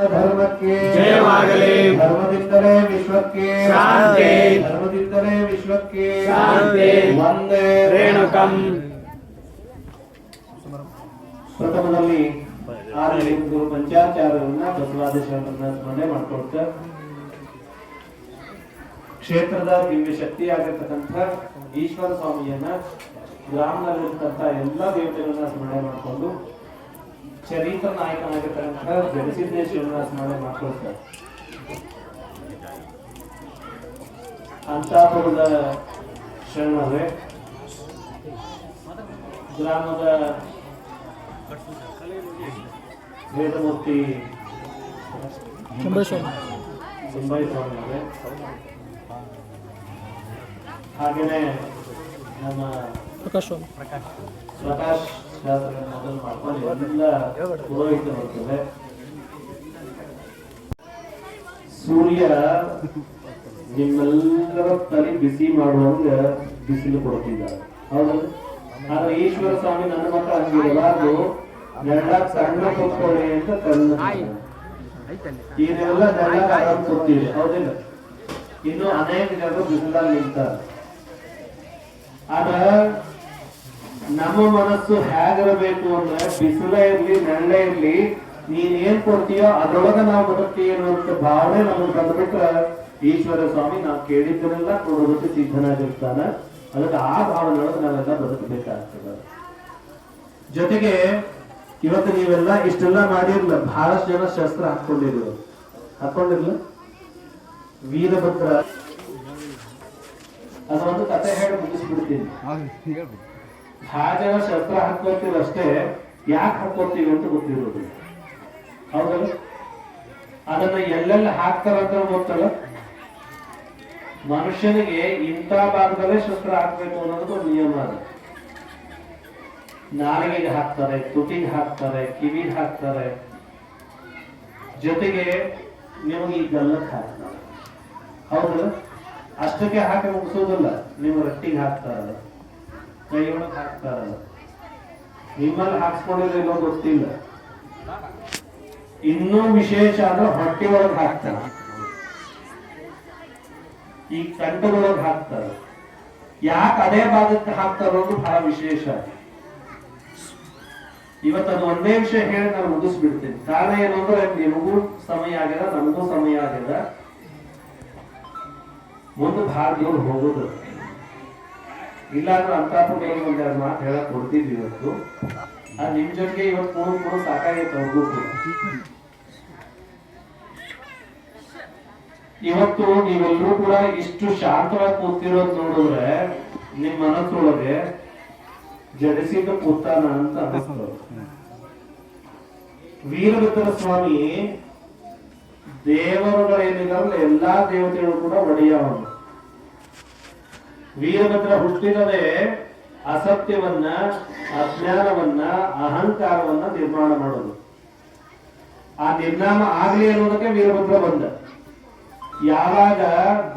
ಧರ್ಮಕ್ಕೆ ಜಯವಾಗಲಿ. ಧರ್ಮದಿಂದಲೇ ವಿಶ್ವಕ್ಕೆ ಶಾಂತಿ. ಧರ್ಮದಿಂದಲೇ ವಿಶ್ವಕ್ಕೆ ಶಾಂತಿ. ಒಂದೇ ರೇಣುಕಂ ಪ್ರಥಮದಲ್ಲಿ ಆರು ಗುರು ಪಂಚಾಚಾರ್ಯರನ್ನ ಬಸವಾದೇಶ್ವರನ್ನ ಸ್ಮರಣೆ ಮಾಡ್ಕೊಳ್ತಾ ಕ್ಷೇತ್ರದ ದಿವ್ಯ ಶಕ್ತಿಯಾಗಿರ್ತಕ್ಕಂಥ ಈಶ್ವರ ಸ್ವಾಮಿಯನ್ನ ಗ್ರಾಮದಲ್ಲಿರ್ತಕ್ಕಂಥ ಎಲ್ಲ ದೇವತೆಗಳನ್ನ ಸ್ಮರಣೆ ಮಾಡಿಕೊಂಡು ಚರಿತ್ರ ನಾಯಕನಾಗಿರ್ತಕ್ಕಂಥ ಜಗಸಿದ್ದೇಶ್ವರನ ಸ್ಮರಣೆ ಮಾಡ್ಕೊಳ್ತಾರೆ. ಅಂತಾಪುರದ ಶರಣರೇ ಗ್ರಾಮದ ವೇದಮೂರ್ತಿ ಸುಂಬೈ ಹಾಗೆಯೇ ಅವರೇ ಹಾಗೇನೆ ನಮ್ಮ ಪ್ರಕಾಶ್ ಪ್ರಕಾಶ್ ಮೊದಲು ಎಲ್ಲ ಪುರೋಹಿತ ಬರ್ತದೆ ಸೂರ್ಯ ನಿಮ್ಮೆಲ್ಲರ ತಲೆ ಬಿಸಿ ಮಾಡುವಂಗ ಬಿಸಿಲು ಕೊಡ್ತಿದ್ದಾರೆ. ಹೌದು. ಆದ್ರೆ ಈಶ್ವರ ಸ್ವಾಮಿ ನನ್ನ ಮಕ್ಕಳ ಹಂಗಿರಬಾರ್ದು ನೆರಳ ಸಣ್ಣ ಕೂತ್ಕೊಳ್ಳಿ ಅಂತ ತನ್ನ ಇದೆಲ್ಲ ಕೊಡ್ತೀವಿ. ಹೌದಿಲ್ಲ? ಇನ್ನು ಅನೇಕ ಜನರು ಬಿಸಿಲಲ್ಲಿ ನಿಂತಾರೆ. ಆದ್ರೆ ನಮ್ಮ ಮನಸ್ಸು ಹೇಗಿರಬೇಕು ಅಂದ್ರೆ ಬಿಸಿಲೇ ಇರ್ಲಿ, ನೆರಳೆ ಇರ್ಲಿ ನೀನ್ ಏನ್ ಕೊಡ್ತೀಯೋ ಅದ್ರೊಳಗ ನಾವು ಬದುಕ್ತೀವಿ ಅನ್ನುವಂತ ಭಾವನೆ ನಮಗೆ ಬಂದ್ಬಿಟ್ರೆ ಈಶ್ವರ ಸ್ವಾಮಿ ನಾವು ಕೇಳಿದ್ದನ್ನೆಲ್ಲ ಕೊಡೋದಕ್ಕೆ ಸಿದ್ಧನಾಗಿರ್ತಾನ. ಅದಕ್ಕೆ ಆ ಭಾವನೆ ಒಳಗೆ ನಾವೆಲ್ಲ ಬದುಕಬೇಕಾಗ್ತದೆ. ಜೊತೆಗೆ ಇವತ್ತು ನೀವೆಲ್ಲ ಇಷ್ಟೆಲ್ಲ ಮಾಡಿರ್ಲ, ಬಹಳಷ್ಟು ಜನ ಶಸ್ತ್ರ ಹಾಕೊಂಡಿದ್ರು ಹಾಕೊಂಡಿರ್ಲ ವೀರಭದ್ರ. ಅದೊಂದು ಕತೆ ಹೇಳಿ ಮುಗಿಸ್ಬಿಡ್ತೀನಿ. ಜನ ಶಸ್ತ್ರ ಹಾಕೋತೀವಷ್ಟೇ ಯಾಕೆ ಹಾಕೋತೀವಿ ಅಂತ ಗೊತ್ತಿರೋದು ಹೌದಲ್ಲ? ಅದನ್ನ ಎಲ್ಲೆಲ್ಲಿ ಹಾಕ್ತಾರಂತ ಗೊತ್ತಲ್ಲ? ಮನುಷ್ಯನಿಗೆ ಇಂಥ ಭಾಗದಲ್ಲೇ ಶಸ್ತ್ರ ಹಾಕ್ಬೇಕು ಅನ್ನೋದು ಒಂದು ನಿಯಮ ಅದು. ನಾಲಿಗೆಗೆ ಹಾಕ್ತಾರೆ, ತುಟಿಗೆ ಹಾಕ್ತಾರೆ, ಕಿವಿಗೆ ಹಾಕ್ತಾರೆ. ಜೊತೆಗೆ ನಿಮಗೆ ಈ ಗಲ್ಲಕ್ಕೆ ಹಾಕ್ತಾರೆ. ಹೌದಲ್ಲ? ಅಷ್ಟಕ್ಕೆ ಹಾಕಿ ಮುಗಿಸೋದಲ್ಲ. ನೀವು ರಟ್ಟಿಗೆ ಹಾಕ್ತಾರಲ್ಲ. ಕೈ ಒಳಗೆ ಹಾಕ್ತಾರಲ್ಲ. ನಿಮ್ಮಲ್ಲಿ ಹಾಕ್ಸ್ಕೊಂಡಿದ್ರೆ ಏನೋ ಗೊತ್ತಿಲ್ಲ. ಇನ್ನೂ ವಿಶೇಷ ಅಂದ್ರೆ ಹೊಟ್ಟೆ ಒಳಗೆ ಹಾಕ್ತಾರ. ಈ ಕಂಠದೊಳಗೆ ಹಾಕ್ತಾರ. ಯಾಕೆ ಅದೇ ಭಾಗಕ್ಕೆ ಹಾಕ್ತಾರೋದು ಬಹಳ ವಿಶೇಷ. ಇವತ್ತು ಅದು ಒಂದೇ ವಿಷಯ ಹೇಳಿ ನಾನು ಮುಗಿಸ್ಬಿಡ್ತೀನಿ. ಕಾರಣ ಏನು ಅಂದ್ರೆ ನಿಮಗೂ ಸಮಯ ಆಗ್ಯದ ನಮಗೂ ಸಮಯ ಆಗ್ಯದ ಮುಂದೆ ಹೋಗೋದು ಹೋಗುದು. ಇಲ್ಲಾಂದ್ರೆ ಅಂತಾಪುರದಲ್ಲಿ ಒಂದೆರಡು ಮಾತು ಹೇಳಕ್ ಕೊಡ್ತಿದ್ವಿ ಇವತ್ತು. ಆ, ನಿಮ್ ಜೊತೆಗೆ ಇವತ್ತು ಕೂಡ ಕೂಡ ಸಾಕಾಗೈತೆ ಅವ್ರಿಗೂ ಇವತ್ತು ನೀವೆಲ್ಲರೂ ಕೂಡ ಇಷ್ಟು ಶಾಂತವಾಗಿ ಕೂತಿರೋದು ನೋಡಿದ್ರೆ ನಿಮ್ ಮನಸ್ಸೊಳಗೆ ಜಡಿಸಿದ ಕೂತಾನ ಅಂತ ಅನಿಸ್ತದೆ. ವೀರಭದ್ರ ಸ್ವಾಮಿ ದೇವರುಗಳೇನಿದಾರಲ್ಲ, ಎಲ್ಲಾ ದೇವತೆಗಳು ಕೂಡ ಒಡೆಯವನು ವೀರಭದ್ರ ಹುಟ್ಟಿರದೆ ಅಸತ್ಯವನ್ನ, ಅಜ್ಞಾನವನ್ನ, ಅಹಂಕಾರವನ್ನ ನಿರ್ಮಾಣ ಮಾಡೋದು. ಆ ನಿರ್ನಾಮ ಆಗ್ಲಿ ಅನ್ನೋದಕ್ಕೆ ವೀರಭದ್ರ ಬಂದ. ಯಾವಾಗ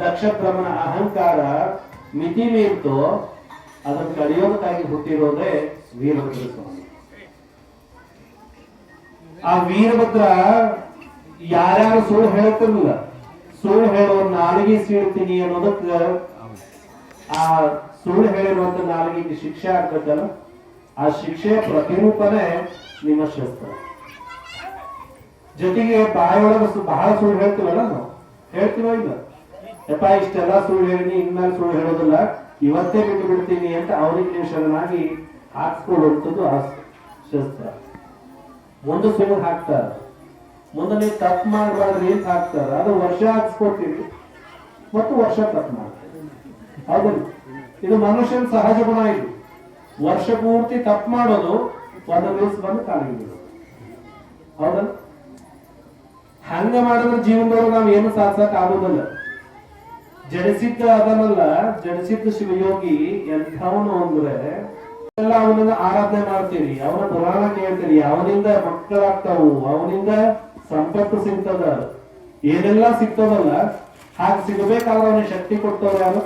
ದಕ್ಷ ಬ್ರಹ್ಮನ ಅಹಂಕಾರ ಮಿತಿ ಮೀರ್ತೋ, ಅದನ್ನು ಕಳೆಯೋದಕ್ಕಾಗಿ ಹುಟ್ಟಿರೋದೇ ವೀರಭದ್ರ ಸ್ವಾಮಿ. ಆ ವೀರಭದ್ರ ಯಾರ್ಯಾರು ಸುಳ್ಳು ಹೇಳ್ತಿರ್ಲಿಲ್ಲ ಸುಳ್ಳು ಹೇಳೋ ನಾಲಿಗೆ ಸೀಳ್ತೀನಿ ಅನ್ನೋದಕ್ಕೆ ಆ ಸುಳ್ಳು ಹೇಳಿರುವಂತ ನಾಲಿಗೆ ಶಿಕ್ಷೆ ಆಗ್ಬೇಕಲ್ಲ? ಆ ಶಿಕ್ಷೆಯ ಪ್ರತಿರೂಪನೇ ನಿಮ್ಮ ಶಸ್ತ್ರ. ಜೊತೆಗೆ ಬಾಯಿಯೊಳಗ ಬಹಳ ಸುಳ್ಳು ಹೇಳ್ತೀವಲ್ಲ ನಾವು? ಹೇಳ್ತೀವೋ ಇಲ್ಲ? ಯಪ್ಪ, ಇಷ್ಟೆಲ್ಲ ಸುಳ್ಳು ಹೇಳಿ ಇನ್ಮೇಲೆ ಸುಳ್ಳು ಹೇಳೋದಿಲ್ಲ. ಇವತ್ತೇ ಬಿಟ್ಟು ಬಿಡ್ತೀನಿ ಅಂತ ಅವ್ರಿಗೆ ನೀವು ಶರಣಾಗಿ ಹಾಕ್ಸ್ಕೊಳ್ಳುವಂಥದ್ದು ಆ ಶಸ್ತ್ರ. ಮುಂದೆ ಸುಳ್ಳು ಹಾಕ್ತಾರ. ಮುಂದೆ ನೀವು ತಪ್ಪು ಮಾಡಬಾರ್ದು ಅಂತ ಹಾಕ್ತಾರ. ಅದು ವರ್ಷ ಹಾಕ್ಸ್ಕೊಡ್ತೀವಿ. ಮತ್ತು ವರ್ಷ ತಪ್ಪು ಮಾಡ್ತೀವಿ. ಹೌದಲ್ಲ ಇದು ಮನುಷ್ಯನ ಸಹಜ ಗುಣ ಇದು. ವರ್ಷ ಪೂರ್ತಿ ತಪ್ಪು ಮಾಡೋದು ಒಂದು ದಿವಸ ಬಂದು ಕಾಲಿಗೆ ಬೀಳೋದು ಹೌದಲ್ಲ ಹಂಗ ಮಾಡಿದ್ರೆ ಜೀವನದೊಳಗೆ ನಾವು ಏನು ಸಾಧಿಸಕ್ ಆಗೋದಲ್ಲ. ಜನಿಸಿದ್ದ ಅದನ್ನಲ್ಲ, ಜನಿಸಿದ್ದ ಶಿವಯೋಗಿ ಎಂಥವನು ಅಂದ್ರೆ ಎಲ್ಲ ಅವನನ್ನ ಆರಾಧನೆ ಮಾಡ್ತೀರಿ, ಅವನ ಪುರಾಣ ಕೇಳ್ತೀರಿ, ಅವನಿಂದ ಮಕ್ಕಳಾಗ್ತಾವು, ಅವನಿಂದ ಸಂಪತ್ತು ಸಿಗ್ತದ. ಏನೆಲ್ಲ ಸಿಗ್ತದಲ್ಲ, ಹಾಗೆ ಸಿಗಬೇಕಾದ್ರೆ ಅವನಿಗೆ ಶಕ್ತಿ ಕೊಟ್ಟವ್ರು ಯಾರು?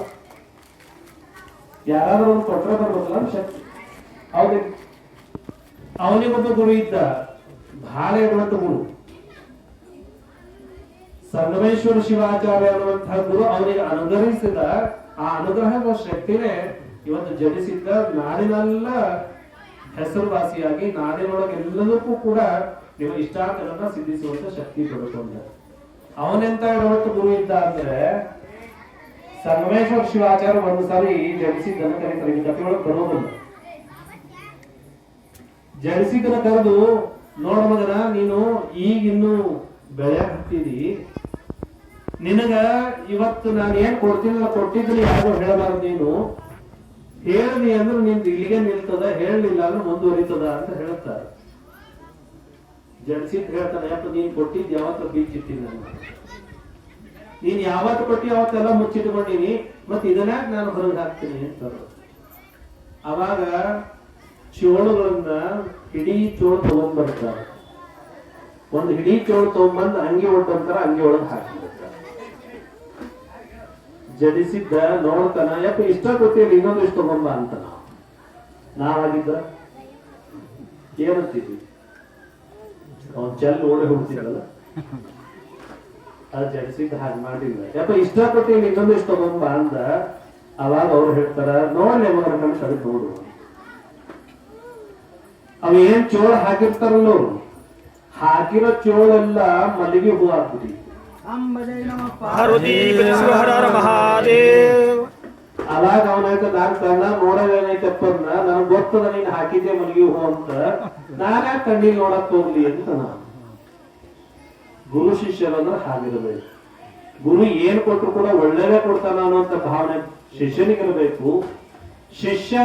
ಯಾರಾದ್ರೂ ಒಂದು ಕೊಟ್ಟರೆ ಬರ್ಬೇಕಲ್ಲ ಶಕ್ತಿ. ಹೌದು. ಅವನಿಗೊಬ್ಬ ಗುರು ಇದ್ದ ಬಹಳ ಗುಣದ ಗುರು. ಸಂಗಮೇಶ್ವರ ಶಿವಾಚಾರ್ಯ ಅನ್ನುವಂತಹ ಗುರು ಅವನಿಗೆ ಅನುಗ್ರಹಿಸಿದ ಆ ಅನುಗ್ರಹದ ಶಕ್ತಿನೇ ಇವತ್ತು ಜನಿಸಿದ್ದ ನಾಡಿನೆಲ್ಲ ಹೆಸರುವಾಸಿಯಾಗಿ ನಾಡಿನೊಳಗೆಲ್ಲದಕ್ಕೂ ಕೂಡ ನಿಮ್ಮ ಇಷ್ಟಾರ್ಥಗಳನ್ನ ಸಿದ್ಧಿಸುವಂತ ಶಕ್ತಿ ಪಡ್ಕೊಂಡ ಅವನೆಂತ ಗುರು ಇದ್ದ ಅಂದ್ರೆ ಸಂಗಮೇಶ್ವರ ಶಿವಾಚಾರ್ಯ ಒಂದು ಸಾರಿ ಜನಿಸಿದ್ದನ್ನು ಕರೀತಾರೆ ಈ ಕಥೆ ಒಳಗೆ ಬರೋದಿಲ್ಲ ಜನಿಸಿದ್ದನ್ನ ಕರೆದು, ನೋಡ ಮಗನ, ನೀನು ಈಗಿನ್ನು ಬೆಳೆ ಹತ್ತಿದಿ ನಿನಗ ಇವತ್ತು ನಾನು ಏನ್ ಕೊಡ್ತೀನಿ ಕೊಟ್ಟಿದ್ದೀನಿ ಯಾರು ಹೇಳಬಾರ್ದು ನೀನು. ಹೇಳಿ ಅಂದ್ರೆ ನಿನ್ ಇಲ್ಲಿಗೆ ನಿಲ್ತದ, ಹೇಳಲಿಲ್ಲ ಅಂದ್ರೆ ಮುಂದುವರಿತದ ಅಂತ ಹೇಳ್ತಾರೆ ಜನಿಸಿದ್ ಹೇಳ್ತಾನೆ, ಯಾಕ ನೀನ್ ಕೊಟ್ಟಿದ್ ಯಾವತ್ತ ಬೀಚಿಟ್ಟಿ ನಾನು ಯಾವತ್ತು ಕೊಟ್ಟಿ ಅವತ್ತೆಲ್ಲ ಮುಚ್ಚಿಟ್ಕೊಂಡಿನಿ, ಮತ್ತೆ ಇದನ್ನ ನಾನು ಹೊರಗೆ ಹಾಕ್ತೀನಿ ಅಂತ ಅವಾಗ ಚೋಳುಗಳನ್ನ ಹಿಡೀ ಚೋಳು ತಗೊಂಡ್ಬರ್ತಾರ. ಒಂದು ಹಿಡೀ ಚೋಳು ತಗೊಂಡ್ಬಂದು ಅಂಗಿ ಒಡ್ಡಂತಾರ ಅಂಗಿ ಒಳಗೆ ಹಾಕಿರ್ತಾರ ಜಡಿಸಿದ್ದ ನೋಡ್ತಾನ, ಯಾಕ ಇಷ್ಟ ಕೊಟ್ಟಿಯಲ್ಲಿ ಇನ್ನೊಂದು ಇಷ್ಟ ತಗೊಂಬ ಅಂತ ನಾವು. ನಾವಾಗಿದ್ದ ಏನಂತಿದ್ವಿ? ಅವ್ನ್ ಚೆಲ್ ಓಡಿ ಹೋಗ್ತಿರಲ್ಲ ಅದು ಜಡಿಸಿದ್ದ ಹಾಗೆ ಮಾಡಿಲ್ಲ ಯಾಕ ಇಷ್ಟ ಕೊಟ್ಟಿರಿ ಇನ್ನೊಂದು ಇಷ್ಟ ತಗೊಂಬ ಅಂದ. ಅವಾಗ ಅವ್ರು ಹೇಳ್ತಾರ ನೋಡ್ಲಿ ಮಗನ ನಮ್ಗೆ ಸರಿ ನೋಡು. ಅವ ಏನ್ ಚೋಳ ಹಾಕಿರ್ತಾರಲ್ಲ ಅವ್ರು. ಹಾಕಿರೋ ಚೋಳೆಲ್ಲ ಮಲ್ಲಿಗೆ ಹೂ ಹಾಕ್ಬಿಡಿ ಅವಾಗ ಅವನಾಯ್ತ ನಾನ್ ನೋಡೋದೇನಾಯ್ತಪ್ಪ ಅಂದ್ರ ನನಗ್ ಗೊತ್ತದ ನೀನ್ ಹಾಕಿದ್ದೆ ಮಲ್ಲಿಗೆ ಹೂ ಅಂತ. ನಾನೇ ಕಣ್ಣಿಗೆ ನೋಡಕ್ ಹೋಗ್ಲಿ? ಅಂತ ನಾನು. ಗುರು ಶಿಷ್ಯರಂದ್ರೆ ಹಾಗಿರಬೇಕು. ಗುರು ಏನ್ ಕೊಟ್ಟರು ಕೂಡ ಒಳ್ಳೇದೇ ಕೊಡ್ತಾನ ಅನ್ನುವಂತ ಭಾವನೆ ಶಿಷ್ಯನಿಗಿರಬೇಕು. ಶಿಷ್ಯ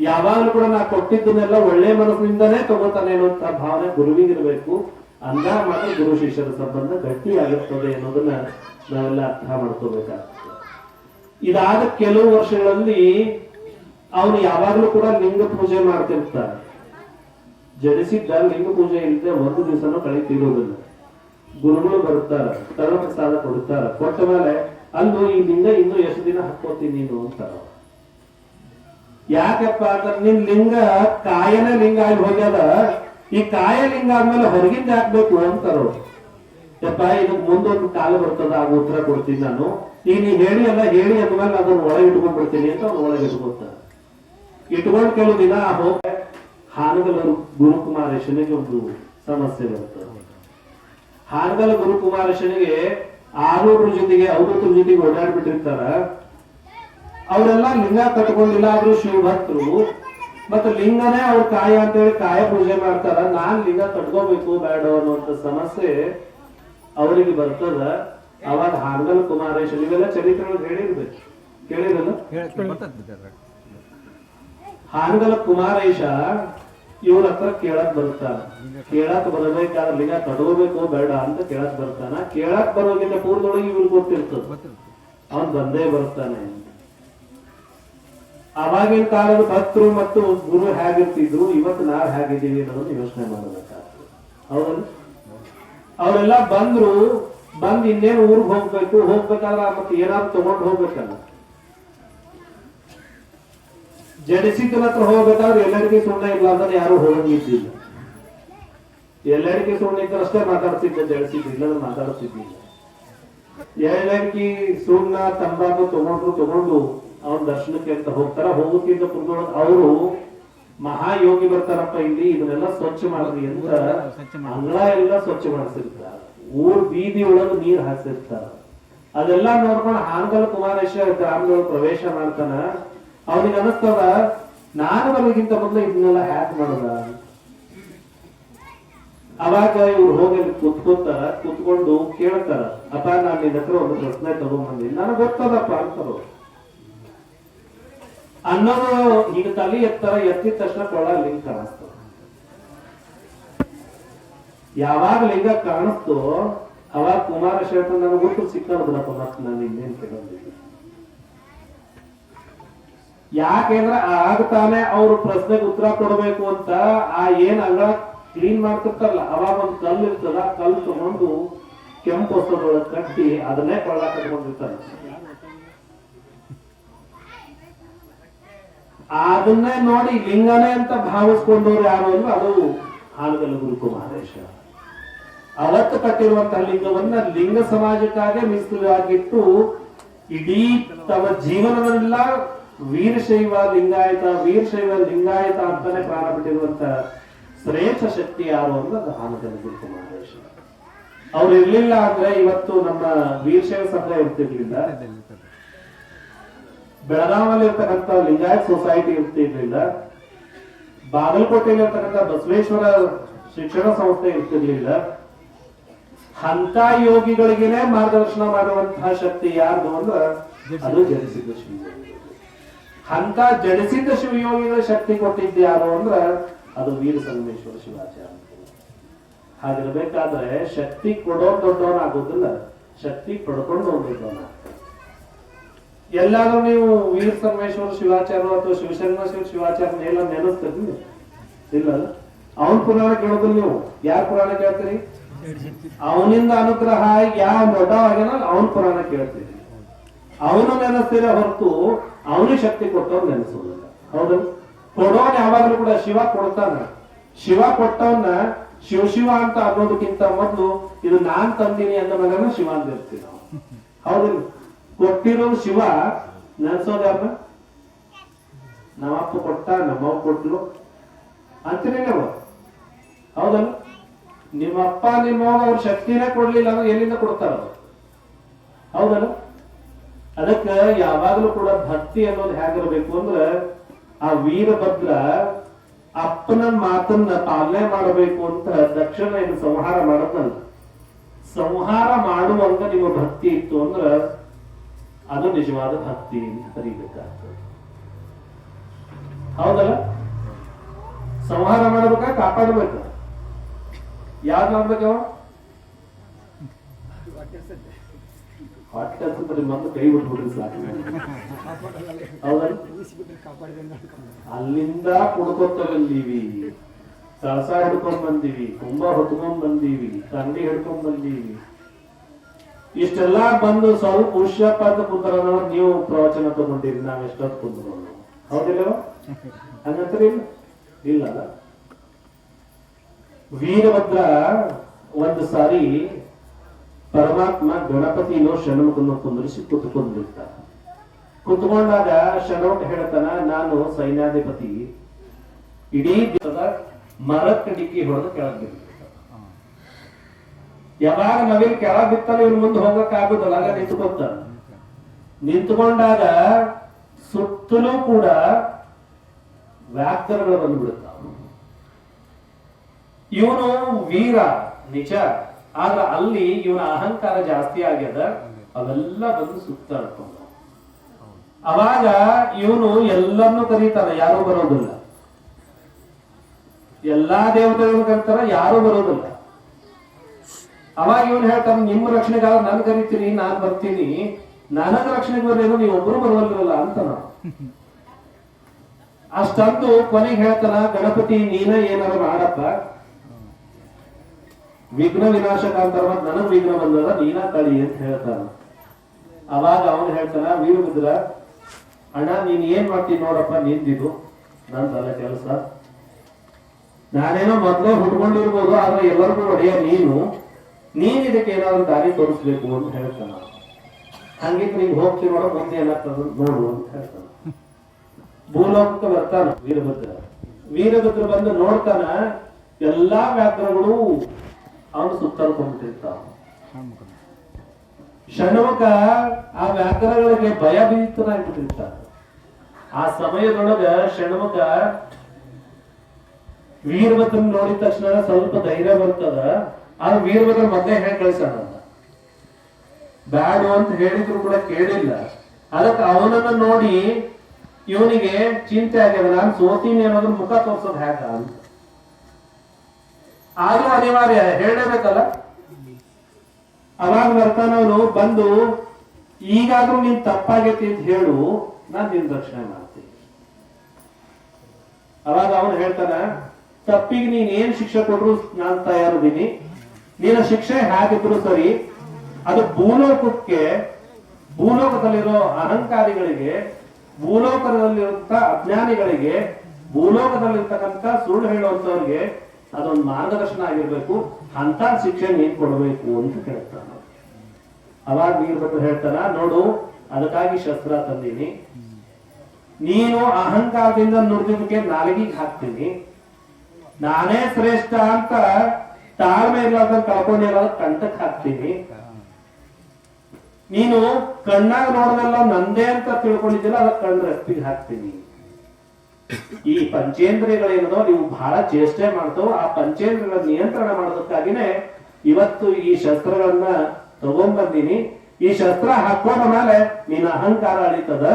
ಯಾವಾಗಲೂ ಕೂಡ ನಾ ಕೊಟ್ಟಿದ್ದನ್ನೆಲ್ಲ ಒಳ್ಳೆ ಮನಸ್ಸಿನಿಂದನೇ ತಗೋತಾನೆ ಅನ್ನುವಂತ ಭಾವನೆ ಗುರುವಿಗಿರಬೇಕು. ಅಂದಾಗ ಮಾತ್ರ ಗುರು ಶಿಷ್ಯರ ಸಂಬಂಧ ಗಟ್ಟಿ ಆಗುತ್ತದೆ ಅನ್ನೋದನ್ನ ನಾವೆಲ್ಲ ಅರ್ಥ ಮಾಡ್ಕೋಬೇಕಾಗ್ತದೆ. ಇದಾದ ಕೆಲವು ವರ್ಷಗಳಲ್ಲಿ ಅವನು ಯಾವಾಗಲೂ ಕೂಡ ಲಿಂಗ ಪೂಜೆ ಮಾಡ್ತಿರ್ತಾನೆ. ಜನಿಸಿದ್ದ ಲಿಂಗ ಪೂಜೆ ಇಲ್ಲದೆ ಒಂದು ದಿವಸನೂ ಕಳೀತಿರೋದಿಲ್ಲ. ಗುರುಗಳು ಬರುತ್ತಾರ ತರುವ ಸ್ಥಾನ ಕೊಡುತ್ತಾರ. ಕೊಟ್ಟ ಮೇಲೆ ಅಲ್ಲೂ ಈ ಲಿಂಗ ಇನ್ನು ಎಷ್ಟು ದಿನ ಹಾಕೋತೀನಿ ನೀನು? ಅಂತಾರ ಯಾಕಪ್ಪ ಅಂದ್ರೆ ನಿನ್ ಲಿಂಗ ಕಾಯನ ಲಿಂಗ ಆಗಿ ಹೋಗ್ಯದ. ಈ ಕಾಯ ಲಿಂಗ ಆದ್ಮೇಲೆ ಹೊರಗಿಂದ ಹಾಕ್ಬೇಕು ಅಂತಾರ. ಯಪ್ಪ, ಇದಕ್ ಮುಂದೊಂದು ಕಾಲ ಬರ್ತದ ಆಗ ಉತ್ತರ ಕೊಡ್ತೀನಿ ನಾನು. ಈಗ ನೀ ಹೇಳಿ ಅಲ್ಲ ಹೇಳಿ, ಅಂದ್ಮೇಲೆ ಅದನ್ನ ಒಳಗೆ ಇಟ್ಕೊಂಡ್ಬಿಡ್ತೀನಿ ಅಂತ ಅವ್ನು ಒಳಗೆ ಇಟ್ಕೊತ ಇಟ್ಕೊಂಡ್ ಕೆಲವು ದಿನ ಹೋಗ ಹಾನಗಲ ಗುರುಕುಮಾರೇಶನಿಗೆ ಒಂದು ಸಮಸ್ಯೆ ಬರ್ತದೆ. ಹಾನಗಲ ಗುರುಕುಮಾರೇಶನಿಗೆ ಆರೂರ ಜೊತೆಗೆ ಅವರತ್ರ ಜೊತೆಗೆ ಓಡಾಡ್ಬಿಟ್ಟಿರ್ತಾರ. ಅವರೆಲ್ಲ ಲಿಂಗ ಕಟ್ಕೊಂಡಿಲ್ಲ ಆದ್ರೂ ಶಿವಭಕ್ತರು. ಮತ್ತೆ ಲಿಂಗನೇ ಅವ್ರ ಕಾಯ ಅಂತ ಹೇಳಿ ಕಾಯ ಪೂಜೆ ಮಾಡ್ತಾರ. ನಾನ್ ಲಿಂಗ ಕಟ್ಕೋಬೇಕು ಬೇಡ ಅನ್ನುವಂತ ಸಮಸ್ಯೆ ಅವರಿಗೆ ಬರ್ತದ. ಅವಾಗ ಹಾರ್ಗಲ್ ಕುಮಾರೇಶ ನೀವೆಲ್ಲ ಚರಿತ್ರೆ ಹೇಳಿರ್ಬೇಕು. ಕೇಳಿರಲ್ಲ? ಹಾನಗಲ ಕುಮಾರೇಶ ಇವ್ರ ಹತ್ರ ಕೇಳಕ್ ಬರ್ತಾನ ಕೇಳಕ್ ಬರಬೇಕಾದ್ರೆ ಲಿಂಗ ತಡೋಬೇಕು ಬೇಡ ಅಂತ ಕೇಳಕ್ ಬರ್ತಾನ ಕೇಳಕ್ ಬರೋಗಿಂತ ಪೂರ್ವದೊಳಗೆ ಇವ್ರಿಗೆ ಗೊತ್ತಿರ್ತದ. ಅವನ್ ಬಂದೇ ಬರ್ತಾನೆ ಅವಾಗಿನ ಕಾಲದ ಭಕ್ತರು ಮತ್ತು ಗುರು ಹೇಗಿರ್ತಿದ್ರು, ಇವತ್ತು ನಾವ್ ಹೇಗಿದ್ದೀವಿ ಅನ್ನೋದನ್ನ ಯೋಚನೆ ಮಾಡಬೇಕಾಗ್ತದೆ. ಹೌದಲ್ಲ? ಅವರೆಲ್ಲ ಬಂದ್ರು, ಬಂದ್ ಇನ್ನೇನು ಊರ್ಗ್ ಹೋಗ್ಬೇಕು, ಹೋಗ್ಬೇಕಾದ್ರೆ ಮತ್ತೆ ಏನಾದ್ರು ತಗೊಂಡು ಹೋಗ್ಬೇಕಲ್ಲ. ಜಡಿಸಿದ್ದನ ಹತ್ರ ಹೋಗ್ಬೇಕಾದ್ರೆ ಎಲ್ಲರಿಗೆ ಸುಣ್ಣ ಇಲ್ಲ ಅಂದ್ರೆ ಯಾರು ಹೋಗಿದ್ದಿಲ್ಲ ಎಲ್ಲರಿಗೆ ಸುಣ್ಣ ಇದ್ರೆ ಅಷ್ಟೇ ಮಾತಾಡ್ತಿದ್ದ ಜಡಿಸಿದ್ದು ಇಲ್ಲದ ಮಾತಾಡ್ತಿದ್ದಿಲ್ಲ. ಎಲ್ಲರಿಗೆ ಸುಣ್ಣ, ತಂಬಾಕು ತಗೊಂಡ್ರು ತಗೊಂಡು ಅವ್ರ ದರ್ಶನಕ್ಕೆ ಅಂತ ಹೋಗ್ತಾರ. ಹೋಗುತ್ತಿದ್ದ ಕುರ್ದು ಅವರು, ಮಹಾಯೋಗಿ ಬರ್ತಾರಪ್ಪ ಇಲ್ಲಿ ಇದನ್ನೆಲ್ಲ ಸ್ವಚ್ಛ ಮಾಡ್ರಿ ಅಂತ ಅಂಗಳ ಎಲ್ಲ ಸ್ವಚ್ಛ ಮಾಡಿಸಿರ್ತಾರ. ಊರ್ ಬೀದಿ ಒಳಗ ನೀರ್ ಹಾಸಿರ್ತಾರ. ಅದೆಲ್ಲ ನೋಡ್ಕೊಂಡು ಹಾನಗಲ್ ಕುಮಾರೇಶ್ವರ ಗ್ರಾಮದೊಳಗೆ ಪ್ರವೇಶ ಮಾಡ್ತಾನ. ಅವನಿಗೆ ಅನಸ್ತದ, ನಾನು ಬರೋದಕ್ಕಿಂತ ಮೊದಲು ಇದನ್ನೆಲ್ಲ ಹ್ಯಾಕ್ ಮಾಡೋದ. ಅವಾಗ ಇವ್ರು ಹೋಗಿ ಅಲ್ಲಿ ಕುತ್ಕೋತಾರ ಕುತ್ಕೊಂಡು ಕೇಳ್ತಾರ, ಅಪ್ಪ, ನಾನು ನಿನ್ನ ಹತ್ರ ಒಂದು ಪ್ರಶ್ನೆ ತಗೊಂಡ್ಬಂದಿ ನನಗೆ ಗೊತ್ತದಪ್ಪ ಅಂತರು. ಅನ್ನೋದು ಈಗ ತಲೆ ಎತ್ತರ, ಎತ್ತಿದ ತಕ್ಷಣ ಕೊಳ್ಳ ಲಿಂಗ ಕಾಣಿಸ್ತದ ಯಾವಾಗ ಲಿಂಗ ಕಾಣಿಸ್ತೋ, ಅವಾಗ ಕುಮಾರ ಹೇಳ್ತಾನೆ ನನಗೆ ಗೊತ್ತು ಸಿಕ್ಕಲ್ಲ ಮತ್ತೆ ನಾನು ಇನ್ನೇನು ಕೇಳೋದಿಲ್ಲ. ಯಾಕೆಂದ್ರೆ ಆಗ ತಾನೇ ಅವ್ರು ಪ್ರಶ್ನೆಗೆ ಉತ್ತರ ಕೊಡಬೇಕು ಅಂತ ಆ ಏನ್ ಅಂಗಳ ಕ್ಲೀನ್ ಮಾಡ್ತಿರ್ತಾರಲ್ಲ, ಅವಾಗ ಒಂದು ಕಲ್ಲು ಇರ್ತದ, ಕಲ್ಲು ತಗೊಂಡು ಕೆಂಪು ಹೊಸದೊಳಗೆ ಕಟ್ಟಿ ಅದನ್ನೇ ಕೊಳ್ಳ ಕಟ್ಕೊಂಡಿರ್ತಾರೆ ಅದನ್ನೇ ನೋಡಿ ಲಿಂಗನೇ ಅಂತ ಭಾವಿಸ್ಕೊಂಡವ್ರು ಯಾರು ಅಂದ್ರೆ ಅದು ಹಾನಗಲ್ಲ ಗುರುಕುಮಾರೇಶ. ಅವತ್ತು ಕಟ್ಟಿರುವಂತಹ ಲಿಂಗವನ್ನ ಲಿಂಗ ಸಮಾಜಕ್ಕಾಗಿ ಮೀಸಲಾಗಿಟ್ಟು ಇಡೀ ತಮ್ಮ ಜೀವನವೆಲ್ಲ ವೀರಶೈವ ಲಿಂಗಾಯತ ವೀರಶೈವ ಲಿಂಗಾಯತ ಅಂತಾನೆ ಪ್ರಾಣ ಶ್ರೇಷ್ಠ ಶಕ್ತಿ ಯಾರು ಅಂದ್ರೆ ಅದು ಹಾನದಲ್ಲಿ ಮಹೇಶ ಅವ್ರು ಇರ್ಲಿಲ್ಲ ಅಂದ್ರೆ ಇವತ್ತು ನಮ್ಮ ವೀರಶೈವ ಸಂಘ ಇರ್ತಿರ್ಲಿಲ್ಲ. ಬೆಳಗಾವಲ್ಲಿ ಇರ್ತಕ್ಕಂಥ ಲಿಂಗಾಯತ್ ಸೊಸೈಟಿ ಇರ್ತಿರ್ಲಿಲ್ಲ. ಬಾಗಲಕೋಟೆಯಲ್ಲಿ ಇರ್ತಕ್ಕಂಥ ಬಸವೇಶ್ವರ ಶಿಕ್ಷಣ ಸಂಸ್ಥೆ ಇರ್ತಿರ್ಲಿಲ್ಲ. ಹಂತ ಯೋಗಿಗಳಿಗೆನೆ ಮಾರ್ಗದರ್ಶನ ಮಾಡುವಂತಹ ಶಕ್ತಿ ಯಾರ್ದು ಅಂದ್ರೆ ಅದು ಜನಿಸಿದ್ದು ಶಿವಯೋಗಿಗಳು ಅಂತ ಜನಿಸಿದ್ದ ಶಿವಯೋಗಿಗಳ ಶಕ್ತಿ ಕೊಟ್ಟಿದ್ದು ಯಾರು ಅಂದ್ರೆ ಅದು ವೀರ ಸಂಗಮೇಶ್ವರ ಶಿವಾಚಾರ್ಯ ಹಾಗಿರ್ಬೇಕಾದ್ರೆ ಶಕ್ತಿ ಕೊಡೋ ದೊಡ್ಡವನ ಆಗೋದಿಲ್ಲ ಶಕ್ತಿ ಪಡ್ಕೊಂಡು ಹೋಗಿದ್ದವನ ಎಲ್ಲಾದ್ರೂ ನೀವು ವೀರ ಸಂಗಮೇಶ್ವರ ಶಿವಾಚಾರ್ಯ ಅಥವಾ ಶಿವಶರಣೇಶ್ವರ ಶಿವಾಚಾರ್ಯ ಎಲ್ಲ ನೆನೆಸ್ತೀರಿ? ಇಲ್ಲ ಅವನ್ ಪುರಾಣ ಕೇಳೋದಿಲ್ಲ ನೀವು. ಯಾರ ಪುರಾಣ ಕೇಳ್ತೀರಿ? ಅವನಿಂದ ಅನುಗ್ರಹ ಯಾವ ದೊಡ್ಡ ಆಗ್ಯಾನ ಅವನ್ ಪುರಾಣ ಕೇಳ್ತೀರಿ. ಅವನು ನೆನೆಸ್ತೀರ ಹೊರತು ಅವನಿಗೆ ಶಕ್ತಿ ಕೊಟ್ಟವ್ರು ನೆನೆಸೋದಿಲ್ಲ. ಹೌದು? ಕೊಡೋನ್ ಯಾವಾಗಲೂ ಕೂಡ ಶಿವ ಕೊಡ್ತಾನ. ಶಿವ ಕೊಟ್ಟವನ್ನ ಶಿವ ಶಿವ ಅಂತ ಅನ್ನೋದಕ್ಕಿಂತ ಮೊದಲು ಇದು ನಾನ್ ತಂದೀನಿ ಮಗನ ಶಿವ ಅಂತ ಇರ್ತೀವಿ ನಾವು. ಹೌದಿಲ್ಲ ಕೊಟ್ಟಿರೋದು ಶಿವ ನೆನೆಸೋದಪ್ಪ ನಮ್ಮಪ್ಪ ಕೊಟ್ಟ ನಮ್ಮವ್ ಕೊಟ್ಲು. ಅಂತೀನಿ ನೀವು ಹೌದಲ್ಲ? ನಿಮ್ಮಪ್ಪ ನಿಮ್ಮವ್ವ ಅವ್ರ ಶಕ್ತಿನೇ ಕೊಡ್ಲಿಲ್ಲ ಅಂದ್ರೆ ಎಲ್ಲಿಂದ ಕೊಡ್ತಾರ? ಹೌದಲ್ಲ? ಅದಕ್ಕೆ ಯಾವಾಗಲೂ ಕೂಡ ಭಕ್ತಿ ಅನ್ನೋದು ಹೇಗಿರ್ಬೇಕು ಅಂದ್ರ ಆ ವೀರಭದ್ರ ಅಪ್ಪನ ಮಾತನ್ನ ಪಾಲನೆ ಮಾಡಬೇಕು ಅಂತ ದಕ್ಷಿಣ ಇದು ಸಂಹಾರ ಮಾಡೋದಲ್ಲ. ಸಂಹಾರ ಮಾಡುವಂತ ನಿಮ್ಮ ಭಕ್ತಿ ಇತ್ತು ಅಂದ್ರ ಅದು ನಿಜವಾದ ಭಕ್ತಿ ಅಂತ ಕರೀಬೇಕಾಗ್ತದೆ. ಹೌದಲ್ಲ? ಸಂಹಾರ ಮಾಡ್ಬೇಕಾ ಕಾಪಾಡ್ಬೇಕ. ಯಾವ್ದು ಮಾಡ್ಬೇಕವ ಕೈ ಬಿಟ್ಬಿಡ್ರಿ ಸಾಕು. ಅಲ್ಲಿಂದ ಕುಡ್ಕೊತ ಬಂದೀವಿ ಕಳಸ ಹಿಡ್ಕೊಂಡ್ ಬಂದೀವಿ. ತುಂಬಾ ಹೊತ್ಕೊಂಡ್ ಬಂದೀವಿ. ತಂಡಿ ಹಿಡ್ಕೊಂಡ್ ಬಂದೀವಿ. ಇಷ್ಟೆಲ್ಲ ಬಂದು ಸ್ವಲ್ಪ ಪುಷ್ಯಪ್ಪ ಅಂತ ಕುಂತರ ನೀವು ಪ್ರವಚನ ತಗೊಂಡಿರಿ. ನಾವ್ ಎಷ್ಟೊತ್ತು ಕುಂದ್ರ ಹೌದಿಲ್ಲ ಹಂಗಂತಾರೆ ಇಲ್ಲ? ವೀರಭದ್ರ ಒಂದು ಸಾರಿ ಪರಮಾತ್ಮ ಗಣಪತಿನೋ ಷಣ್ಮುಖನೋ ಕುಂದರಿಸಿ ಕುತ್ಕೊಂಡಿರ್ತಾರ ಕುತ್ಕೊಂಡಾಗ ಷಣ್ಮುಖ ಹೇಳ್ತಾನ, ನಾನು ಸೈನ್ಯಾಧಿಪತಿ. ಇಡೀ ದಿವಸದ ಮರಕ್ಕೆ ಡಿಕ್ಕಿ ಹೊಡೆದು ಕೆಳಗೆ ಬಿದ್ದ ಯಾವಾಗ ನವಿಲ್ ಕೆಳಗ್ ಬಿತ್ತಲ್ಲ, ಇವ್ರ ಮುಂದೆ ಹೋಗಕ್ ಆಗುದಲ್ಲ ಆಗ ನಿಂತ್ಕೊಂತಾನ ನಿಂತ್ಕೊಂಡಾಗ ಸುತ್ತಲೂ ಕೂಡ ವ್ಯಾಕ್ತರಗಳು ಬಂದ್ಬಿಡುತ್ತ ಇವನು ವೀರ, ನಿಜ. ಆದ್ರ ಅಲ್ಲಿ ಇವನ ಅಹಂಕಾರ ಜಾಸ್ತಿ ಆಗ್ಯದ, ಅವೆಲ್ಲ ಬಂದು ಸುತ್ತ ಅವಾಗ ಇವನು ಎಲ್ಲರನ್ನು ಕರೀತಾನ, ಯಾರು ಬರೋದಿಲ್ಲ. ಎಲ್ಲಾ ದೇವತೆಗಳನ್ನು ಕರೀತಾರ, ಯಾರು ಬರೋದಿಲ್ಲ. ಅವಾಗ ಇವನು ಹೇಳ್ತಾನೆ, ನಿಮ್ಮ ರಕ್ಷಣೆಗಾರ ನಾನು ಕರಿತೀನಿ, ನಾನ್ ಬರ್ತೀನಿ. ನನಗ ರಕ್ಷಣೆಗೆ ಬರಲೇನು ನೀವು ಒಬ್ರು ಬರುವಲ್ರಲ್ಲ ಅಂತ ನಾವು ಅಷ್ಟಂದು ಕೊನೆಗೆ ಹೇಳ್ತಾನ, ಗಣಪತಿ, ನೀನ ಏನಾರ ಮಾಡಪ್ಪ. ವಿಘ್ನ ವಿನಾಶಕ ಮತ್ತ್ ನನಗ್ ವಿಘ್ನ ಬಂದದ, ನೀನ ತಳಿ ಅಂತ ಹೇಳ್ತಾನ. ಅವಾಗ ಅವನು ಹೇಳ್ತಾನ, ವೀರಭದ್ರ, ಅಣ್ಣ, ನೀನ್ ಏನ್ ಮಾಡ್ತೀನಿ ನೋಡಪ್ಪ ನಿಂದಿದು ನಂದಲ್ಲ ಕೆಲಸ. ನಾನೇನೋ ಮೊದ್ಲೇ ಹುಟ್ಕೊಂಡಿರ್ಬೋದು, ಆದ್ರೆ ಎಲ್ಲರಿಗೂ ಒಡೆಯ ನೀನು. ನೀನ್ ಇದಕ್ಕೆ ಏನಾದ್ರು ದಾರಿ ತೋರಿಸ್ಬೇಕು ಅಂತ ಹೇಳ್ತಾನ. ಹಂಗಿದ್ರೆ ನೀನ್ ಹೋಗ್ತೀನಿ ನೋಡ, ಮುಂದೆ ಏನಾಗ್ತದ ನೋಡು ಅಂತ ಹೇಳ್ತಾನ. ಭೂಲೋಕಕ್ಕೆ ಬರ್ತಾನ ವೀರಭದ್ರ. ವೀರಭದ್ರ ಬಂದು ನೋಡ್ತಾನ, ಎಲ್ಲಾ ವ್ಯಾಘ್ರಗಳು ಅವನು ಸುತ್ತಲ್ಕೊಂಡ್ಬಿಟ್ಟಿರ್ತಾವ ಷಣ್ಮುಖ ಆ ವ್ಯಾಕರಣಗಳಿಗೆ ಭಯ ಆ ಸಮಯದೊಳಗ ಷಣ್ಮುಖ ವೀರಭದ್ರನ್ ನೋಡಿದ ತಕ್ಷಣ ಸ್ವಲ್ಪ ಧೈರ್ಯ ಬರ್ತದ. ಆದ್ರೆ ವೀರಭದ್ರ ಮತ್ತೆ ಹೇಳಿ ಕಳಿಸೋಣ ಬ್ಯಾಡು ಅಂತ ಹೇಳಿದ್ರು ಕೂಡ ಕೇಳಿಲ್ಲ. ಅದಕ್ಕೆ ಅವನನ್ನ ನೋಡಿ ಇವನಿಗೆ ಚಿಂತೆ ಆಗ್ಯದ. ನಾನು ಸೋತೀನಿ ಅನ್ನೋದ್ರ ಮುಖ ತೋರ್ಸೋದು ಹ್ಯಾಕ ಅಂತ. ಆದ್ರೂ ಅನಿವಾರ್ಯ ಹೇಳಲೇಬೇಕಲ್ಲ ಅವಾಗ ಬರ್ತಾನವನು ಬಂದು, ಈಗಾದ್ರೂ ನೀನ್ ತಪ್ಪಾಗೈತಿ ಅಂತ ಹೇಳು, ನಾನ್ ನಿನ್ ರಕ್ಷಣೆ ಮಾಡ್ತೀನಿ. ಅವಾಗ ಅವನು ಹೇಳ್ತಾನ, ತಪ್ಪಿಗೆ ನೀನ್ ಏನ್ ಶಿಕ್ಷೆ ಕೊಟ್ರು ನಾನ್ ತಯಾರಿದ್ದೀನಿ. ನೀನ ಶಿಕ್ಷೆ ಹೇಗಿದ್ರು ಸರಿ, ಅದು ಭೂಲೋಕಕ್ಕೆ, ಭೂಲೋಕದಲ್ಲಿರೋ ಅಹಂಕಾರಿಗಳಿಗೆ, ಭೂಲೋಕದಲ್ಲಿರುವಂತ ಅಜ್ಞಾನಿಗಳಿಗೆ, ಭೂಲೋಕದಲ್ಲಿರ್ತಕ್ಕಂಥ ಸುಳ್ಳು ಹೇಳುವಂತವ್ರಿಗೆ ಅದೊಂದು ಮಾರ್ಗದರ್ಶನ ಆಗಿರ್ಬೇಕು, ಅಂತ ಶಿಕ್ಷಣ ಏನ್ ಕೊಡಬೇಕು ಅಂತ ಕೇಳ್ತಾನ ಅವಾಗ ವೀರಭದ್ರ ಹೇಳ್ತಾರ ನೋಡು, ಅದಕ್ಕಾಗಿ ಶಸ್ತ್ರ ತಂದೀನಿ. ನೀನು ಅಹಂಕಾರದಿಂದ ನುಡಿದಕ್ಕೆ ನಾಲಿಗೆಗೆ ಹಾಕ್ತೀನಿ. ನಾನೇ ಶ್ರೇಷ್ಠ ಅಂತ ತಾಳ್ಮೆ ಇರ್ಲಾರ್ದ ಕಳ್ಕೊಂಡಿರೋ ಕಂಠಕ್ಕೆ ಹಾಕ್ತೀನಿ. ನೀನು ಕಣ್ಣಾಗ ನೋಡ್ದಲ್ಲ ನಂದೇ ಅಂತ ತಿಳ್ಕೊಂಡಿದ್ದಿಲ್ಲ ಅದ ಕಣ್ಣು ರಸ್ತಿಗೆ ಹಾಕ್ತೀನಿ. ಈ ಪಂಚೇಂದ್ರಿಯಗಳೇನದೋ ನೀವು ಬಹಳ ಚೇಷ್ಟೆ ಮಾಡ್ತಾವ ಆ ಪಂಚೇಂದ್ರಿಯಗಳ ನಿಯಂತ್ರಣ ಮಾಡೋದಕ್ಕಾಗಿನೇ ಇವತ್ತು ಈ ಶಸ್ತ್ರಗಳನ್ನ ತಗೊಂಡ್ಬಂದಿನಿ ಈ ಶಸ್ತ್ರ ಹಾಕೋದ ಮೇಲೆ ನಿನ್ನ ಅಹಂಕಾರ ಅಳಿತದ,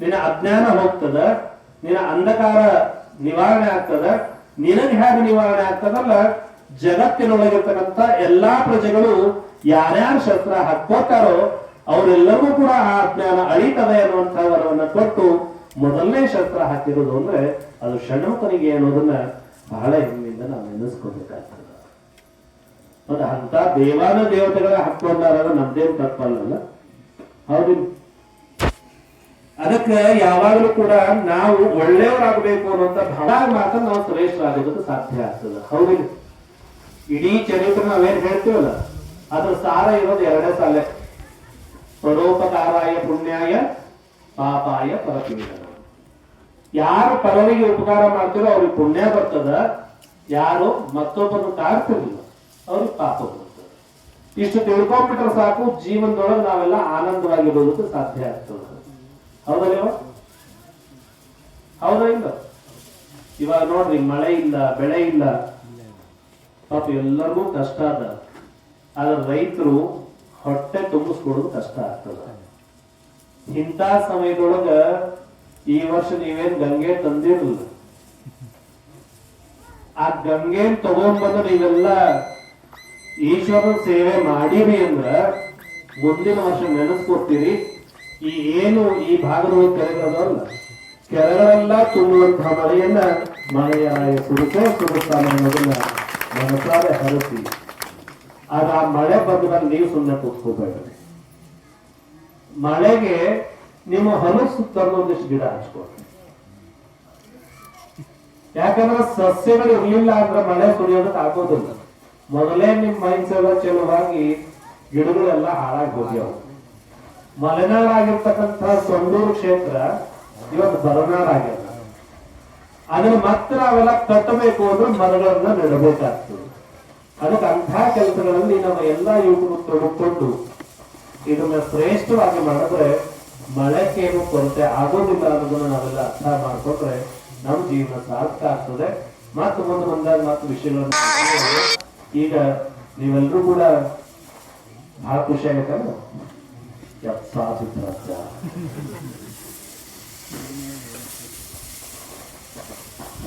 ನಿನ್ನ ಅಜ್ಞಾನ ಹೋಗ್ತದ, ನಿನ್ನ ಅಂಧಕಾರ ನಿವಾರಣೆ ಆಗ್ತದ. ನಿನಗೆ ಹೇಗೆ ನಿವಾರಣೆ ಆಗ್ತದಲ್ಲ, ಜಗತ್ತಿನೊಳಗಿರ್ತಕ್ಕಂಥ ಎಲ್ಲಾ ಪ್ರಜೆಗಳು ಯಾರ್ಯಾರು ಶಸ್ತ್ರ ಹಾಕೋತಾರೋ ಅವರೆಲ್ಲರಿಗೂ ಕೂಡ ಆ ಅಜ್ಞಾನ ಅಳಿತದೆ ಅನ್ನುವಂಥ ವರವನ್ನ ಕೊಟ್ಟು ಮೊದಲನೇ ಶಸ್ತ್ರ ಹಾಕಿರೋದು ಅಂದ್ರೆ ಅದು ಷಣ್ಮುಖನಿಗೆ ಅನ್ನೋದನ್ನ ಬಹಳ ಹೆಮ್ಮೆಯಿಂದ ನಾವು ನೆನೆಸ್ಕೋಬೇಕಾಗ್ತದೆ. ಮತ್ತೆ ಅಂತ ದೇವಾನ ದೇವತೆಗಳ ಹಾಕೊಂಡಾರ ನಮ್ದೇನು ತಪ್ಪಲ್ಲ ಹೌದು. ಅದಕ್ಕೆ ಯಾವಾಗಲೂ ಕೂಡ ನಾವು ಒಳ್ಳೆಯವರಾಗಬೇಕು ಅನ್ನೋಂತ ಭಾವ ಮಾತ್ರ ನಾವು ಶ್ರೇಷ್ಠರಾಗೋದಕ್ಕೆ ಸಾಧ್ಯ ಆಗ್ತದೆ. ಹೌದಿಲ್ಲ ಇಡೀ ಚರಿತ್ರೆ ನಾವೇನ್ ಹೇಳ್ತೀವಲ್ಲ? ಅದ್ರ ಸಾರ ಇರೋದು ಎರಡೇ ಸಾಲೆ. ಪರೋಪಕಾರಾಯ ಪುಣ್ಯಾಯ, ಪಾಪಾಯ ಪರಪೀಡನ. ಯಾರು ಪರರಿಗೆ ಉಪಕಾರ ಮಾಡ್ತಿರೋ ಅವ್ರಿಗೆ ಪುಣ್ಯ ಬರ್ತದ, ಯಾರು ಮತ್ತೊಬ್ಬರು ಕಾಡ್ತಿರ್ಲಿಲ್ಲ ಅವ್ರಿಗೆ ಪಾಪ ಬರ್ತದೆ. ಇಷ್ಟು ತಿಳ್ಕೊಂಡ್ಬಿಟ್ರೆ ಸಾಕು, ಜೀವನದೊಳಗೆ ನಾವೆಲ್ಲ ಆನಂದವಾಗಿರೋದಕ್ಕೆ ಸಾಧ್ಯ ಆಗ್ತದೆ. ಹೌದಲ್ವ? ಹೌದಾ ಇಲ್ಲ ಇವಾಗ ನೋಡ್ರಿ ಮಳೆ ಇಲ್ಲ ಬೆಳೆ ಇಲ್ಲ ಪಾಪ ಎಲ್ಲರಿಗೂ ಕಷ್ಟ ಅದ. ಆದ್ರೆ ರೈತರು ಹೊಟ್ಟೆ ತುಂಬಿಸ್ಕೊಡೋದು ಕಷ್ಟ ಆಗ್ತದ. ಇಂಥ ಸಮಯದೊಳಗ ಈ ವರ್ಷ ನೀವೇನ್ ಗಂಗೆ ತಂದಿರಲಿಲ್ಲ. ಆ ಗಂಗೆ ತಗೊಂಡ್ಬಂದ್ರೆ ನೀವೆಲ್ಲ ಈಶ್ವರನ ಸೇವೆ ಮಾಡಿರಿ ಅಂದ್ರ ಮುಂದಿನ ವರ್ಷ ನೆನೆಸ್ಕೊಡ್ತೀರಿ. ಈ ಏನು ಈ ಭಾಗದೊಳಗೆ ಕೆರೆಗಳಲ್ಲ ಕೆರೆಗಳೆಲ್ಲ ತುಂಬುವಂತಹ ಮಳೆಯನ್ನ ಮಳೆಯ ಸುಡುತ್ತೆ, ಸುಡುತ್ತಾನೆ ಅನ್ನೋದನ್ನ ಮನಸಾರೆ ಹರಿಸಿ. ಆಗ ಆ ಮಳೆ ಬಂದ ನೀವು ಸುಮ್ಮನೆ ಕೂತ್ಕೋಬೇಕು ಮಳೆಗೆ ನಿಮ್ಮ ಹೊಲಸು ಸುತ್ತ ಒಂದಿಷ್ಟು ಗಿಡ ಹಚ್ಕೊಳ್ರಿ ಯಾಕಂದ್ರೆ ಸಸ್ಯಗಳು ಇರ್ಲಿಲ್ಲ ಅಂದ್ರೆ ಮಳೆ ಸುರಿಯೋದಕ್ಕೆ ಆಗೋದಿಲ್ಲ. ಮೊದಲೇ ನಿಮ್ ಮೈಂಡ್ ಎಲ್ಲ ಚಲುವಾಗಿ ಗಿಡಗಳೆಲ್ಲ ಹಾಳಾಗಿ ಹೋಗ್ಯಾವ. ಮಲೆನಾಡ್ ಆಗಿರ್ತಕ್ಕಂಥ ಸೊಂಡೂರು ಕ್ಷೇತ್ರ ಇವತ್ತು ಬರನಾಡ್ ಆಗ್ಯದ ಅದನ್ನ ಮತ್ತೆ ನಾವೆಲ್ಲ ಕಟ್ಟಬೇಕು ಅಂದ್ರೆ ಮರಗಳನ್ನ ನೆಡಬೇಕಾಗ್ತದೆ. ಅದಕ್ಕೆ ಅಂತಹ ಕೆಲಸಗಳಲ್ಲಿ ನಮ್ಮ ಎಲ್ಲಾ ಯುವಕರು ತೊಡಕೊಂಡು ಇದನ್ನ ಶ್ರೇಷ್ಠವಾಗಿ ಮಾಡಿದ್ರೆ ಮಳೆಗೇನು ಕೊರತೆ ಆಗೋದಿಲ್ಲ ಅನ್ನೋದನ್ನ ನಾವೆಲ್ಲ ಅರ್ಥ ಮಾಡ್ಕೊಂಡ್ರೆ ನಮ್ಮ ಜೀವನ ಸಾರ್ಥಕ ಆಗ್ತದೆ. ಮತ್ತು ಮುಂದೆ ಬಂದಾಗ ಮತ್ತು ವಿಷಯಗಳನ್ನು ಈಗ ನೀವೆಲ್ಲರೂ ಕೂಡ ಬಹಳ ಖುಷಿ ಆಗತ್ತಲ್ಲ ಯಪ್ಪ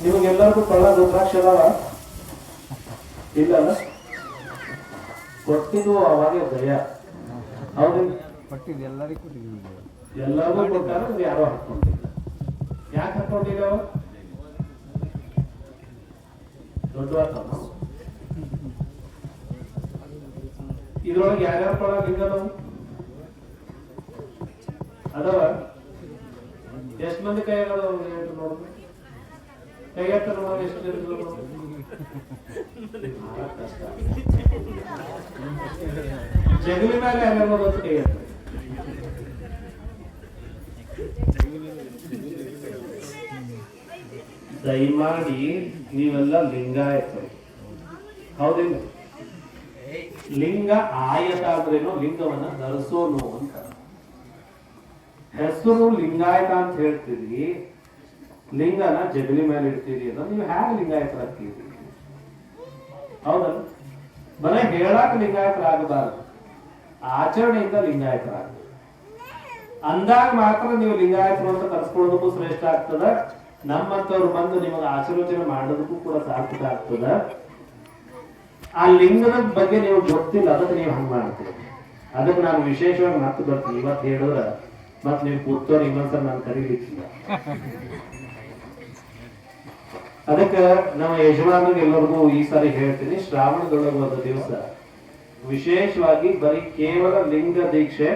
ನಿಮಗೆಲ್ಲರಿಗೂ ಕಳ್ಳ ರುದ್ರಾಕ್ಷ ಅದಾವ? ಇಲ್ಲ ಕೊಟ್ಟಿದ್ದು ಅವಾಗೆ ದಯ ಹೌದು. ಕೊಟ್ಟಿದ್ದು ಎಲ್ಲರಿಗೂ ಎಲ್ಲರಿಗೂ ಕೊಟ್ಟಾರ ನೀವು ಯಾರೋ ಹಾಕೊಂಡಿಲ್ಲ ಯಾಕೆ ಹಾಕೊಂಡಿಲ್ಲ ದೊಡ್ಡ ಇದ್ರೊಳಗೆ ಯಾರ್ಯಾರ ಕೊಳ ಲಿಂಗದವ ಅದವ? ಎಷ್ಟ್ ಮಂದಿ ಕೈ ಅದಾವ ಹೇಳ್ರಿ ನೋಡ್ರಿ ಕೈ ಎತ್ತರ ನೋಡಿ, ಎಷ್ಟು ಇರ್ತದೆ ನೋಡ್ರಿ. ಬಹಳ ಕಷ್ಟ. ಜಗಲಿ ಮೇಲೆ ಯಾರ್ಯಾರು ಕೈ ಎತ್ತರ ದಯಮಾಡಿ ನೀವೆಲ್ಲ ಲಿಂಗಾಯತ ಹೌದಿಲ್ಲ? ಲಿಂಗ ಆಯತ ಆದ್ರೇನು ಲಿಂಗವನ್ನ ಧರಿಸೋನು ಅಂತ. ಹೆಸರು ಲಿಂಗಾಯತ ಅಂತ ಹೇಳ್ತೀರಿ, ಲಿಂಗನ ಜಗಲಿ ಮೇಲೆ ಇಡ್ತೀರಿ ಅಂದ್ರೆ ನೀವು ಲಿಂಗಾಯತ ಲಿಂಗಾಯತರಾಗ್ತೀರಿ? ಹೌದಲ್ಲ? ಬರೀ ಹೇಳಾಕ ಲಿಂಗಾಯತರಾಗಬಾರದು. ಆಚರಣೆಯಿಂದ ಲಿಂಗಾಯತರಾಗ ಅಂದಾಗ ಮಾತ್ರ ನೀವು ಲಿಂಗಾಯತರು ಅಂತ ಕರ್ಸ್ಕೊಳ್ಳೋದಕ್ಕೂ ಶ್ರೇಷ್ಠ ಆಗ್ತದ. ನಮ್ಮಂತವ್ರು ಬಂದು ನಿಮಗೆ ಆಶೀರ್ವಚನೆ ಮಾಡೋದಕ್ಕೂ ಕೂಡ ಸಾರ್ಥಕ ಆಗ್ತದ. ಆ ಲಿಂಗದ ಬಗ್ಗೆ ನೀವು ಗೊತ್ತಿಲ್ಲ, ಅದಕ್ಕೆ ನೀವು ಹಂಗ ಮಾಡ್ತೀರಿ. ಅದಕ್ಕೆ ನಾನು ವಿಶೇಷವಾಗಿ ಮಾತು ಬರ್ತೀನಿ. ಇವತ್ತು ಹೇಳಿದ್ರೆ ಮತ್ ನೀವು ಕೂತೋರು ಇನ್ನೊಂದ್ಸಲ ನಾನು ಕರೀಲಿಕ್ಕಿಲ್ಲ ಅದಕ್ಕೆ ನಮ್ಮ ಯಜಮಾನರಿಗೆ ಎಲ್ಲರಿಗೂ ಈ ಸಾರಿ ಹೇಳ್ತೀನಿ, ಶ್ರಾವಣದೊಳಗೆ ಒಂದು ದಿವಸ ವಿಶೇಷವಾಗಿ ಬರೀ ಕೇವಲ ಲಿಂಗ ದೀಕ್ಷೆ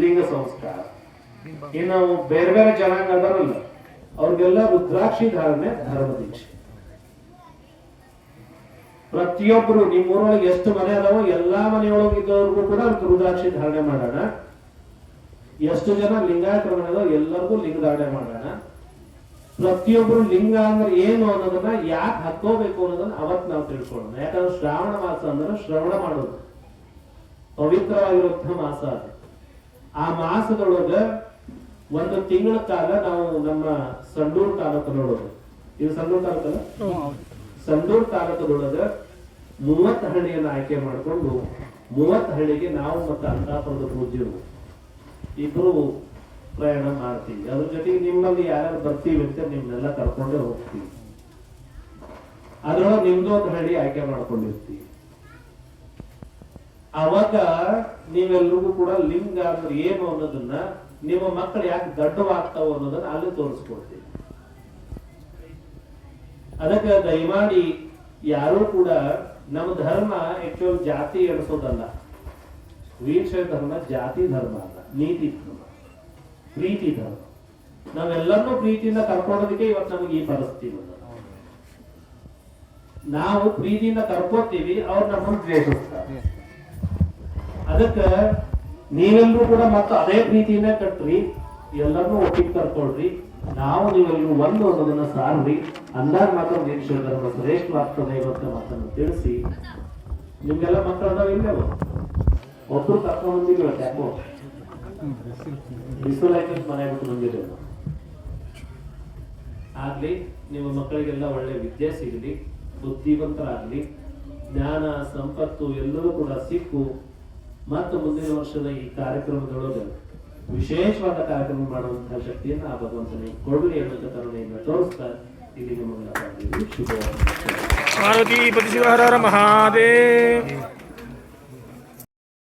ಲಿಂಗ ಸಂಸ್ಕಾರ. ಇನ್ನು ಬೇರೆ ಬೇರೆ ಜನಾಂಗ ಅದಾರಲ್ಲ ಅವ್ರಿಗೆಲ್ಲ ರುದ್ರಾಕ್ಷಿ ಧಾರಣೆ ಧರ್ಮ ದೀಕ್ಷೆ. ಪ್ರತಿಯೊಬ್ಬರು ನಿಮ್ಮ ಊರೊಳಗೆ ಎಷ್ಟು ಮನೆ ಅದಾವ ಎಲ್ಲಾ ಮನೆಯೊಳಗೆ ಇದ್ದವ್ರಿಗೂ ಕೂಡ ರುದ್ರಾಕ್ಷಿ ಧಾರಣೆ ಮಾಡೋಣ. ಎಷ್ಟು ಜನ ಲಿಂಗಾಯತ ಮನೆ ಅದಾವ ಎಲ್ಲರಿಗೂ ಲಿಂಗ ಧಾರಣೆ ಮಾಡೋಣ. ಪ್ರತಿಯೊಬ್ಬರು ಲಿಂಗ ಅಂದ್ರೆ ಏನು ಅನ್ನೋದನ್ನ ಯಾಕೆ ಹತ್ಕೋಬೇಕು ಅನ್ನೋದನ್ನ ಅವತ್ ನಾವು ತಿಳ್ಕೊಳ್ಳೋಣ. ಯಾಕಂದ್ರೆ ಶ್ರಾವಣ ಮಾಸ ಅಂದ್ರೆ ಶ್ರವಣ ಮಾಡೋದು. ಪವಿತ್ರವಾಗಿರುವಂತಹ ಮಾಸ ಅದು. ಆ ಮಾಸದೊಳಗ ಒಂದು ತಿಂಗಳ ಕಾಲ ನಾವು ನಮ್ಮ ಸಂಡೂರು ತಾಲೂಕು ನೋಡೋದು. ಇದು ಸಂಡೂರು ತಾಲೂಕಲ್ಲ? ಸಂಡೂರು ತಾಲೂಕದೊಳಗ ಮೂವತ್ತು ಹಳ್ಳಿಯನ್ನು ಆಯ್ಕೆ ಮಾಡಿಕೊಂಡು ಮೂವತ್ತು ಹಳ್ಳಿಗೆ ನಾವು ಮತ್ತೆ ಅಂತಾಪುರದ ಪೂಜ್ಯರು ಇಬ್ರು ಪ್ರಯಾಣ ಮಾಡ್ತೀವಿ. ಅದ್ರ ಜೊತೆಗೆ ನಿಮ್ಮಲ್ಲಿ ಯಾರು ಬರ್ತೀವಿ ಅಂತ ನಿಮ್ನೆಲ್ಲ ಕರ್ಕೊಂಡೇ ಹೋಗ್ತೀವಿ. ಅದ್ರೊಳಗೆ ನಿಮ್ದು ಒಂದು ಹಳ್ಳಿ ಆಯ್ಕೆ ಮಾಡ್ಕೊಂಡಿರ್ತೀವಿ. ಅವಾಗ ನೀವೆಲ್ರಿಗೂ ಕೂಡ ಲಿಂಗ ಅಂದ್ರೆ ಏನು ಅನ್ನೋದನ್ನ ನಿಮ್ಮ ಮಕ್ಕಳು ಯಾಕೆ ದಡ್ಡವಾಗ್ತಾವ ಅನ್ನೋದನ್ನ ಅಲ್ಲಿ ತೋರಿಸ್ಕೊಡ್ತೀವಿ. ಅದಕ್ಕೆ ದಯಮಾಡಿ ಯಾರು ಕೂಡ ನಮ್ಮ ಧರ್ಮ ಆಕ್ಚುಲ್ ಜಾತಿ ಎಣಿಸೋದಲ್ಲ. ವೀರಶೈವ ಧರ್ಮ ಜಾತಿ ಧರ್ಮ ಅಲ್ಲ ನೀತಿ ಧರ್ಮ ಪ್ರೀತಿ ಧರ್ಮ. ನಾವೆಲ್ಲರನ್ನೂ ಪ್ರೀತಿಯಿಂದ ಕರ್ಕೊಳ್ಳೋದಕ್ಕೆ ಇವತ್ತು ನಮಗೆ ಈ ಪರಿಸ್ಥಿತಿ ಬಂದ ನಾವು ಪ್ರೀತಿಯಿಂದ ಕರ್ಕೋತೀವಿ ಅವ್ರು ನಮ್ಮನ್ನು ದ್ವೇಷಿಸ್ತಾರೆ. ಅದಕ್ಕೆ ನೀವೆಲ್ಲರೂ ಕೂಡ ಮತ್ತೆ ಅದೇ ಪ್ರೀತಿಯಿಂದ ಕಟ್ರಿ, ಎಲ್ಲರನ್ನೂ ಒಟ್ಟಿಗೆ ಕರ್ಕೊಳ್ರಿ. ನಾವು ನೀವೆಲ್ಲರೂ ಒಂದು ಅನ್ನೋದನ್ನ ಸಾರ್ರಿ ಅಂದಾಗ ಮಾತ್ರ ನಿರೀಕ್ಷೆ ಧರ್ಮ ಶ್ರೇಷ್ಠವಾಗ್ತದೆ ದೈವತ್ತ ಮಾತನ್ನು ತಿಳಿಸಿ. ನಿಮ್ಗೆಲ್ಲ ಮಕ್ಕಳು ಅದಾವ ಇಲ್ಲವ ಒಬ್ರು ತಕ್ಕ ಯಾಕೋ ಆಗ್ಲಿ, ನಿಮ್ಮ ಮಕ್ಕಳಿಗೆಲ್ಲ ಒಳ್ಳೆ ವಿದ್ಯೆ ಸಿಗಲಿ, ಬುದ್ಧಿವಂತರಾಗ್ಲಿ, ಜ್ಞಾನ, ಸಂಪತ್ತು ಎಲ್ಲರೂ ಕೂಡ ಸಿಕ್ಕು. ಮತ್ತು ಮುಂದಿನ ವರ್ಷದ ಈ ಕಾರ್ಯಕ್ರಮದೊಳಗೆ ವಿಶೇಷವಾದ ಕಾರ್ಯಕ್ರಮ ಮಾಡುವಂತಹ ಶಕ್ತಿಯನ್ನು ಆ ಭಗವಂತನಿಗೆ ಕೊಡಲಿ ಅನ್ನುವಂಥ ಕರುಣೆಯಿಂದ ತೋರಿಸ್ತಾ ಇಲ್ಲಿ ನಿಮಗೆ ಶುಭ ಪಾರ್ವತಿ ಪತಿ ಶಿವ ಹರ ಹರ ಮಹಾದೇವ್.